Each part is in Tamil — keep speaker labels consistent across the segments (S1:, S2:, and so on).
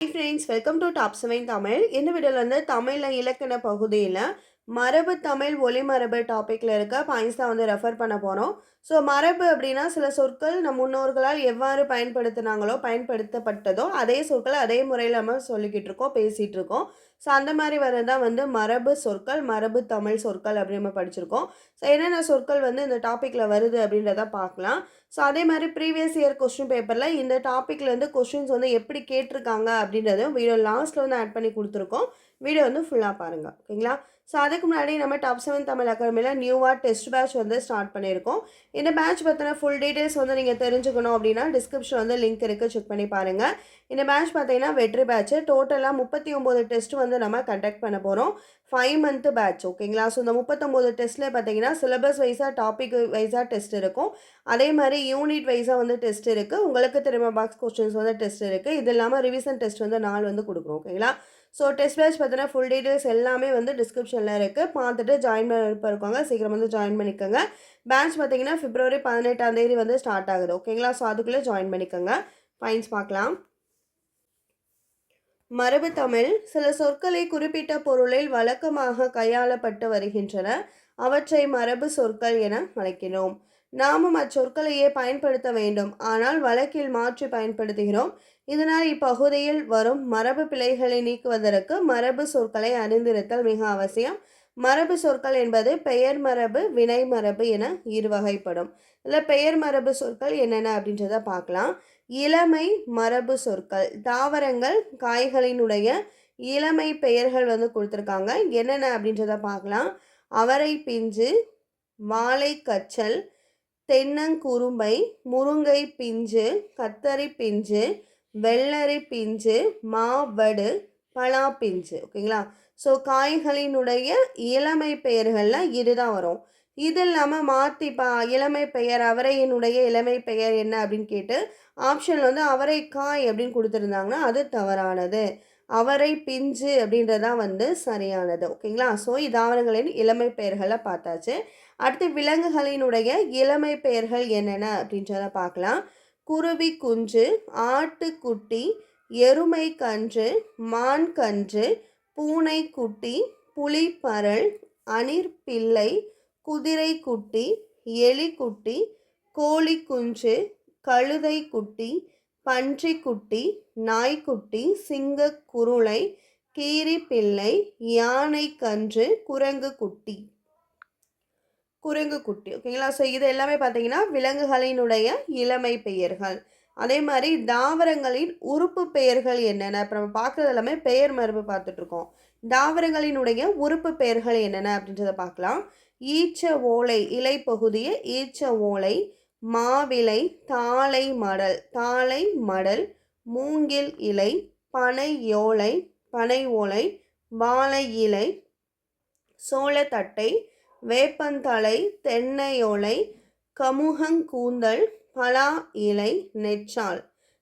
S1: Friends welcome to top seven Tamil இந்த வீடியோவில் வந்து தமிழில் இலக்கண பகுதியில் மரபு தமிழ் ஒளிமரபு டாப்பிக்கில் இருக்க பாயிண்ட்ஸ் தான் வந்து ரெஃபர் பண்ண போகிறோம் ஸோ மரபு அப்படின்னா சில சொற்கள் நம் முன்னோர்களால் எவ்வாறு பயன்படுத்தினாங்களோ பயன்படுத்தப்பட்டதோ அதே சொற்கள் அதே முறையில் நம்ம சொல்லிக்கிட்டு இருக்கோம் பேசிகிட்டு இருக்கோம். ஸோ அந்த மாதிரி வரதான் வந்து மரபு சொற்கள் மரபு தமிழ் சொற்கள் அப்படின்னு நம்ம படிச்சிருக்கோம். ஸோ என்னென்ன சொற்கள் வந்து இந்த டாப்பிக்கில் வருது அப்படின்றத பார்க்கலாம். ஸோ அதே மாதிரி ப்ரீவியஸ் இயர் கொஸ்டின் பேப்பரில் இந்த டாப்பிக்லேருந்து கொஸ்டின்ஸ் வந்து எப்படி கேட்டிருக்காங்க அப்படின்றதும் வீடியோ லாஸ்ட்டில் வந்து ஆட் பண்ணி கொடுத்துருக்கோம். வீடியோ வந்து ஃபுல்லாக பாருங்கள் ஓகேங்களா? ஸோ அதுக்கு முன்னாடி நம்ம டாப் செவன் தமிழ் அகாடமியில் நியூவாக டெஸ்ட் பேட்ச் வந்து ஸ்டார்ட் பண்ணியிருக்கோம். இந்த பேட்ச் பற்றின ஃபுல் டீட்டெயில்ஸ் வந்து நீங்கள் தெரிஞ்சுக்கணும் அப்படின்னா டிஸ்கிரிப்ஷன் வந்து லிங்க் இருக்குது செக் பண்ணி பாருங்கள் இந்த பேட்ச் பார்த்தீங்கன்னா வெற்றி பேட்ச் டோட்டலாக முப்பத்தி ஒம்பது டெஸ்ட் வந்து நம்ம கண்டக்ட் பண்ண போகிறோம் ஃபைவ் மந்த்து பேட்ச் ஓகேங்களா? ஸோ இந்த முப்பத்தொம்போது டெஸ்ட்டில் பார்த்தீங்கன்னா சிலபஸ் வைஸாக டாபிக் வைஸாக டெஸ்ட் இருக்கும். அதே மாதிரி யூனிட் வைஸாக வந்து டெஸ்ட் இருக்குது உங்களுக்கு திரும்ப பாக்ஸ் கொஸ்டின்ஸ் வந்து டெஸ்ட் இருக்குது இது இல்லாமல் ரிவிஷன் டெஸ்ட் வந்து நாள் வந்து கொடுக்குறோம். ஓகேங்களா? ஸோ டெஸ்ட் பேட்ச் பார்த்தீங்கன்னா ஃபுல் டீட்டெயில்ஸ் எல்லாமே வந்து டிஸ்கிரிப்ஷனில் இருக்குது பார்த்துட்டு ஜாயின் பண்ண இருப்பாங்க சீக்கிரம் வந்து ஜாயின் பண்ணிக்கோங்க. பேட்ச் பார்த்தீங்கன்னா பிப்ரவரி பதினெட்டாம் தேதி வந்து ஸ்டார்ட் ஆகுது. ஓகேங்களா ஸோ அதுக்குள்ளே ஜாயின் பண்ணிக்கோங்க. ஃபைன்ஸ் பார்க்கலாம். மரபு தமிழ். சில சொற்களை குறிப்பிட்ட பொருளில் வழக்கமாக கையாளப்பட்டு வருகின்றன. அவற்றை மரபு சொற்கள் என அழைக்கிறோம் நாமும் அச்சொற்களையே பயன்படுத்த வேண்டும். ஆனால் வழக்கில் மாற்றி பயன்படுத்துகிறோம். இதனால் இப்பகுதியில் வரும் மரபு பிழைகளை நீக்குவதற்கு மரபு சொற்களை அறிந்திருத்தல் மிக அவசியம். மரபு சொற்கள் என்பது பெயர் மரபு வினை மரபு என இரு வகைப்படும் இதில் பெயர் மரபு சொற்கள் என்னென்ன அப்படின்றத பார்க்கலாம். இளமை மரபு சொற்கள். தாவரங்கள் காய்களினுடைய இளமை பெயர்கள் வந்து கொடுத்துருக்காங்க. என்னென்ன அப்படின்றத பார்க்கலாம். அவரை பிஞ்சு வாழை கச்சல் தென்னங்குரும்பை முருங்கை பிஞ்சு கத்தரி பிஞ்சு வெள்ளரி பிஞ்சு மாவடு பலா பிஞ்சு ஓகேங்களா? ஸோ காய்களினுடைய இளமை பெயர்களில் இதுதான் வரும். இது இல்லாமல் மாற்றி பா இளமை பெயர் அவரையினுடைய இளமை பெயர் என்ன அப்படின்னு கேட்டு ஆப்ஷனில் வந்து அவரைக்காய் அப்படின்னு கொடுத்துருந்தாங்கன்னா அது தவறானது. அவரை பிஞ்சு அப்படின்றதான் வந்து சரியானது ஓகேங்களா? ஸோ தாவரங்களின் இளமை பெயர்களை பார்த்தாச்சு. அடுத்து விலங்குகளினுடைய இளமை பெயர்கள் என்னென்ன அப்படின்றத பார்க்கலாம். குருவி குஞ்சு ஆட்டுக்குட்டி எருமை கன்று மான் கன்று பூனை குட்டி புலிப்பரல் அணிற்பிள்ளை குதிரைக்குட்டி குதிரை குட்டி எலிக்குட்டி கோழி குஞ்சு கழுதை குட்டி பன்றி குட்டி நாய்க்குட்டி சிங்க குருளை கீரி பிள்ளை யானை கன்று குரங்கு குட்டி. குரங்கு குட்டி. ஓகேங்களா ஸோ இது எல்லாமே பார்த்தீங்கன்னா விலங்குகளினுடைய இளமை பெயர்கள். அதே மாதிரி தாவரங்களின் உறுப்பு பெயர்கள் என்னென்ன? இப்போ நம்ம பார்க்குறது எல்லாமே பெயர் மரபு பார்த்துட்ருக்கோம் தாவரங்களினுடைய உறுப்பு பெயர்கள் என்னென்ன அப்படின்றத பார்க்கலாம். ஈச்ச ஓலை இலை பகுதியை ஈச்ச ஓலை மாவிலை தாளை மடல் தாளை மடல் மூங்கில் இலை பனை யோலை பனை ஓலை வாழை இலை சோளத்தட்டை வேப்பந்தலை தென்னையோலை கமுகங்கூந்தல் பலா இலை நெற்றால்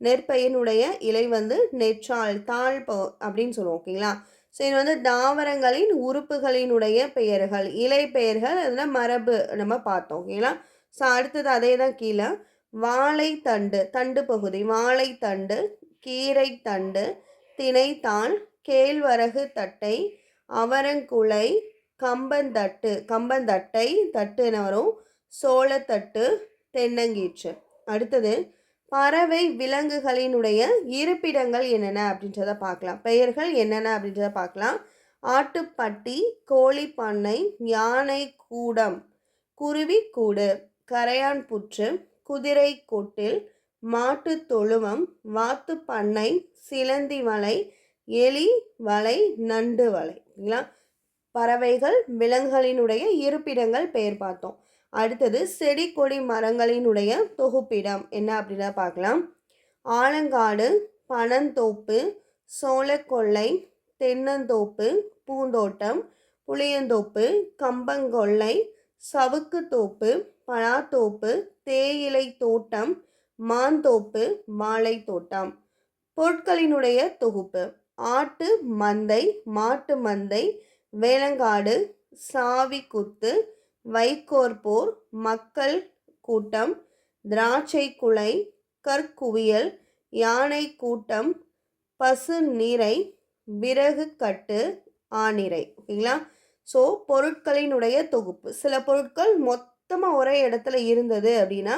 S1: நெற்பயினுடைய இலை வந்து நெற்றால் தாழ் அப்படின்னு சொல்லுவோம் ஓகேங்களா? ஸோ இது வந்து தாவரங்களின் உறுப்புகளினுடைய பெயர்கள் இலை பெயர்கள் அதில் மரபு நம்ம பார்த்தோம் ஓகேங்களா? ஸோ அடுத்தது அதே தான் கீழே. வாழைத்தண்டு தண்டு பகுதி வாழைத்தண்டு கீரை தண்டு திணைத்தாள் கேழ்வரகு தட்டை அவரங்குலை கம்பந்தட்டு கம்பந்தட்டை தட்டு என வரும். சோளத்தட்டு தென்னங்கீற்று. அடுத்தது பறவை விலங்குகளினுடைய இருப்பிடங்கள் என்னென்ன அப்படின்றத பார்க்கலாம். பெயர்கள் என்னென்ன அப்படின்றத பார்க்கலாம். ஆட்டுப்பட்டி கோழி பண்ணை யானை கூடம் குருவி கூடு கரையான் புற்று குதிரை கொட்டில் மாட்டு தொழுவம் வாத்து பண்ணை சிலந்தி வலை எலி வலை நண்டு வலை. ஓகேங்களா பறவைகள் விலங்குகளினுடைய இருப்பிடங்கள் பெயர் பார்த்தோம். அடுத்தது செடி கொடி மரங்களினுடைய தொகுப்பிடம். என்ன அப்படின்னா பார்க்கலாம். ஆலங்காடு பனந்தோப்பு சோளக்கொல்லை தென்னந்தோப்பு பூந்தோட்டம் புளியந்தோப்பு கம்பங்கொல்லை சவுக்குத்தோப்பு பலாத்தோப்பு தேயிலை தோட்டம் மாந்தோப்பு வாழை தோட்டம். பொருட்களினுடைய தொகுப்பு. ஆட்டு மந்தை மாட்டு மந்தை வேலங்காடு சாவிக்குத்து வைக்கோற்போர் மக்கள் கூட்டம் திராட்சை குலை கற்குவியல் யானை கூட்டம் பசு நீரை விறகு கட்டு ஆணிரை ஓகேங்களா? ஸோ பொருட்களினுடைய தொகுப்பு. சில பொருட்கள் மொத்தமாக ஒரே இடத்துல இருந்தது அப்படின்னா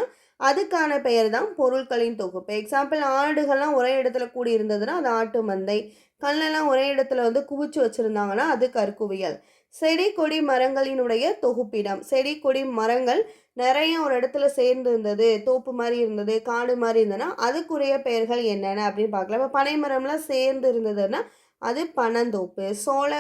S1: அதுக்கான பெயர் தான் பொருட்களின் தொகுப்பு. எக்ஸாம்பிள் ஆடுகள்லாம் ஒரே இடத்துல கூடி இருந்ததுன்னா அது ஆட்டு மந்தை. கல்லெல்லாம் ஒரே இடத்துல வந்து குவிச்சு வச்சுருந்தாங்கன்னா அது கற்குவியல். செடி கொடி மரங்களினுடைய தொகுப்பிடம். செடி கொடி மரங்கள் நிறைய ஒரு இடத்துல சேர்ந்து இருந்தது தோப்பு மாதிரி இருந்தது காடு மாதிரி இருந்ததுன்னா அதுக்குரிய பெயர்கள் என்னென்ன அப்படின்னு பார்க்கலாம். இப்போ பனை மரம்லாம் சேர்ந்து இருந்ததுன்னா அது பனந்தோப்பு சோள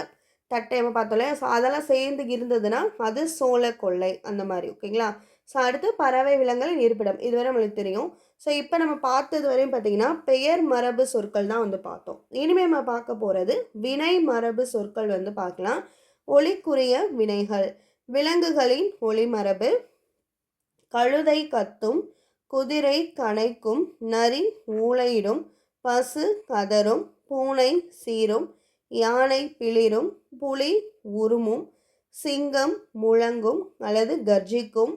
S1: தட்டை பார்த்தோம்ல ஸோ அதெல்லாம் சேர்ந்து இருந்ததுன்னா அது சோள கொள்ளை அந்த மாதிரி ஓகேங்களா? ஸோ அடுத்து பறவை விலங்குகளின் இருப்பிடம். இதுவரை நம்மளுக்கு தெரியும். ஸோ இப்போ நம்ம பார்த்தது வரையும் பார்த்தீங்கன்னா பெயர் மரபு சொற்கள் தான் வந்து பார்த்தோம். இனிமேல் நம்ம பார்க்க போகிறது வினை மரபு சொற்கள் வந்து பார்க்கலாம். ஒளிக்குரிய வினைகள். விலங்குகளின் ஒளி மரபு. கழுதை கத்தும். குதிரை கனைக்கும் நரி ஊளையிடும். பசு கதரும் பூனை சீரும் யானை பிளிரும். புலி உருமும். சிங்கம் முழங்கும். அல்லது கர்ஜிக்கும்.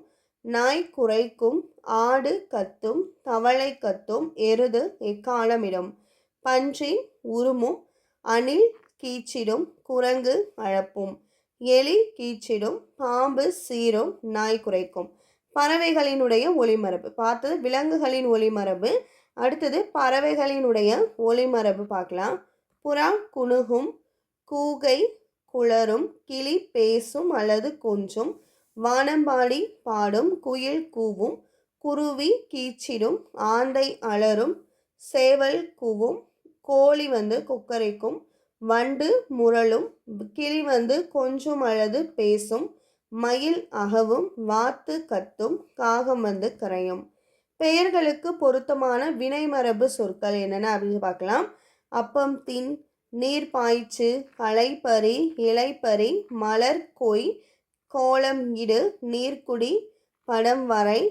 S1: நாய் குறைக்கும் ஆடு கத்தும் தவளை கத்தும் எருது எக்காலமிடும். பன்றி உருமும் அணில் கீச்சிடும் குரங்கு அழப்பும். எலி கீச்சிடும் பாம்பு சீரும் நாய் குறைக்கும் பறவைகளினுடைய ஒளிமரபு. பார்த்தது விலங்குகளின் ஒளிமரபு. அடுத்தது பறவைகளினுடைய ஒளிமரபு பார்க்கலாம். புறா குணுகும் கூகை குளரும் கிளி பேசும் அல்லது கொஞ்சும். வானம்பாடி பாடும் குயில் கூவும் குருவி கீச்சிடும் ஆந்தை அலரும் சேவல் கூவும் கோழி வந்து கொக்கரைக்கும் வண்டு முரளும் கிளி வந்து கொஞ்சம் அல்லது பேசும் மயில் அகவும் வாத்து கத்தும் காகம் வந்து கரையும். பெயர்களுக்கு பொருத்தமான வினைமரபு சொற்கள் என்னென்ன அப்படின்னு பார்க்கலாம். அப்பம் தின் நீர் பாய்ச்சு களைப்பறி இலைப்பறி மலர் கொய் கோலம் இடு நீர்க்குடி படம் வரை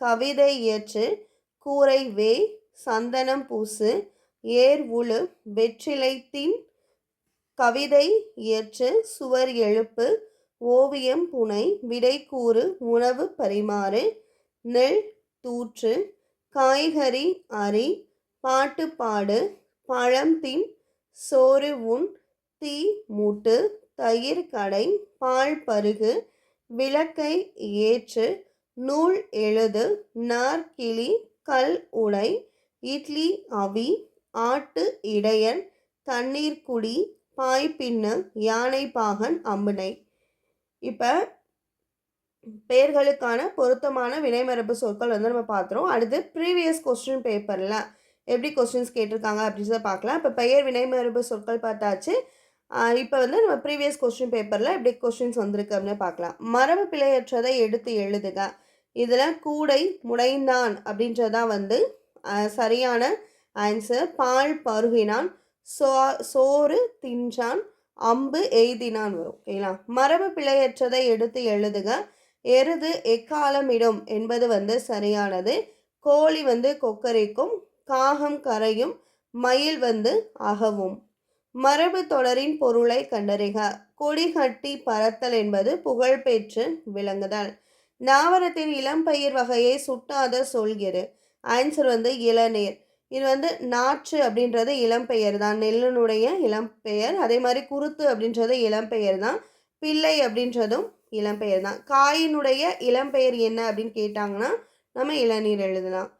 S1: கவிதை இயற்று கூரை வே சந்தனம் பூசு ஏர் உழு வெற்றிலைத்தின் கவிதை இயற்று சுவர் எழுப்பு ஓவியம் புனை விடைக்கூறு உணவு பரிமாறு நெல் தூற்று காய்கறி அரி பாட்டு பாடு பழம் தின் சோறு உண் தீ மூட்டு தயிர் கடை பால் பருகு விளக்கை ஏற்று நூல் எழுது. நார்கிளி கல் உடை இட்லி அவி ஆட்டு இடையன் தண்ணீர் குடி பாய்பின்னு யானை பாகன் அம்புனை. இப்போ பெயர்களுக்கான பொருத்தமான வினைமரபு சொற்கள் வந்து நம்ம பார்த்துருவோம். அடுத்து ப்ரீவியஸ் கொஸ்டின் பேப்பரில் எப்படி கொஸ்டின்ஸ் கேட்டிருக்காங்க அப்படின்னு சொல்லி பார்க்கலாம். இப்போ பெயர் வினைமரபு சொற்கள் பார்த்தாச்சு. இப்போ வந்து நம்ம ப்ரீவியஸ் கொஸ்டின் பேப்பரில் எப்படி கொஸ்டின்ஸ் வந்திருக்கு அப்படின்னு பார்க்கலாம். மரபு பிழையற்றதை எடுத்து எழுதுக. இதில் கூடை முடைந்தான் அப்படின்றதான் வந்து சரியான ஆன்சர் பால் பருகினான் சோ சோறு தின்றான் அம்பு எய்தினான் வரும். ஓகேங்களா மரபு பிழையற்றதை எடுத்து எழுதுக. எருது எக்காலமிடும் என்பது வந்து சரியானது. கோழி வந்து கொக்கரிக்கும் காகம் கரையும் மயில் வந்து அகவும். மரபு தொடரின் பொருளை கண்டறிக. கொடிகட்டி பறத்தல் என்பது புகழ்பெற்று விளங்குதல். நாவரத்தின் இளம்பயிர் வகையை சுட்டாத சொல்கிறது ஆன்சர் வந்து இளநீர். இது வந்து நாற்று அப்படின்றது இளம்பெயர் தான். நெல்லினுடைய இளம்பெயர் அதே மாதிரி குருத்து அப்படின்றது இளம்பெயர் தான். பிள்ளை அப்படின்றதும் இளம்பெயர் தான். காயினுடைய இளம்பெயர் என்ன அப்படின்னு கேட்டாங்கன்னா நம்ம இளநீர் எழுதலாம்.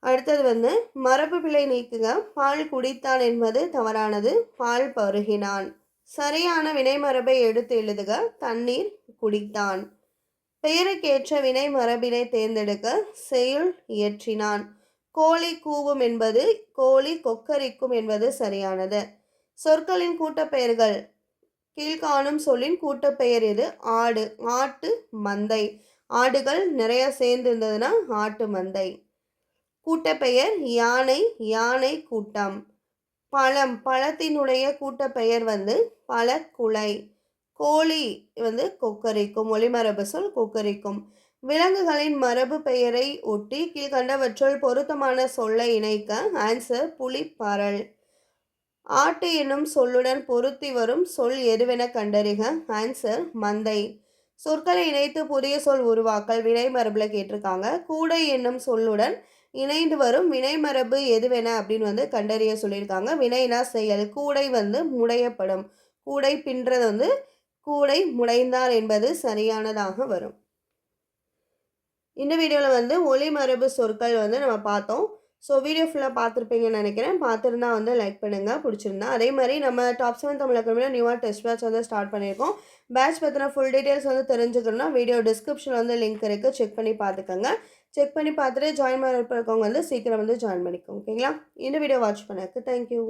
S1: அடுத்தது வந்து மரபு பிழை நீக்குக. பால் குடித்தான் என்பது தவறானது. பால் பருகினான். சரியான வினைமரபை எடுத்து எழுதுக. தண்ணீர் குடித்தான். பெயருக்கேற்ற வினை மரபினை தேர்ந்தெடுக்க செயல் இயற்றினான். கோழி கூவும் என்பது கோழி கொக்கரிக்கும் என்பது சரியானது. சொற்களின் கூட்டப்பெயர்கள். கீழ்காணும் சொல்லின் கூட்டப்பெயர் இது ஆடு. ஆட்டு மந்தை. ஆடுகள் நிறைய சேர்ந்து இருந்ததுன்னா ஆட்டு மந்தை. கூட்டப்பெயர் யானை யானை கூட்டம். பழம் பழத்தினுடைய கூட்டப்பெயர் வந்து பழக்குலை. கோழி வந்து கொக்கரிக்கும் ஒளிமரபு சொல் கொக்கரிக்கும். விலங்குகளின் மரபு பெயரை ஒட்டி கீழ்கண்டவற்றுள் பொருத்தமான சொல்லை இணைக்க ஆன்சர் புலிப்பரல். ஆட்டு என்னும் சொல்லுடன் பொருத்தி வரும் சொல் எதுவென கண்டறிக? ஆன்சர் மந்தை. சொற்களை இணைத்து புதிய சொல் உருவாக்கல் வினை மரபில் கேட்டிருக்காங்க. கூடை என்னும் சொல்லுடன் இணைந்து வரும் வினைமரபு எதுவென அப்படின்னு வந்து கண்டறிய சொல்லியிருக்காங்க. வினைனா செயல் கூடை வந்து முடையப்படும். கூடை பின்றது வந்து கூடை முடைந்தார் என்பது சரியானதாக வரும். இந்த வீடியோவில் வந்து ஒளி மரபு சொற்கள் வந்து நம்ம பார்த்தோம். ஸோ வீடியோ ஃபுல்லாக பார்த்துருப்பீங்கன்னு நினைக்கிறேன். பார்த்துருந்தா வந்து லைக் பண்ணுங்கள் பிடிச்சிருந்தா. அதே மாதிரி நம்ம டாப் செவன் தமிழ் அகாடமியில் நியூவாக டெஸ்ட் பேட்ச் வந்து ஸ்டார்ட் பண்ணியிருக்கோம். பேட்ச் பற்றின ஃபுல் டீட்டெயில்ஸ் வந்து தெரிஞ்சுக்கணும்னா வீடியோ டிஸ்கிரிப்ஷனில் வந்து லிங்க் இருக்குது செக் பண்ணி பார்த்துக்கோங்க. செக் பண்ணி பார்த்துட்டு ஜாயின் பண்ண இருக்கவங்க வந்து சீக்கிரம் வந்து ஜாயின் பண்ணிக்கோங்க ஓகேங்களா இந்த வீடியோ வாட்ச் பண்ணதுக்கு தேங்க்யூ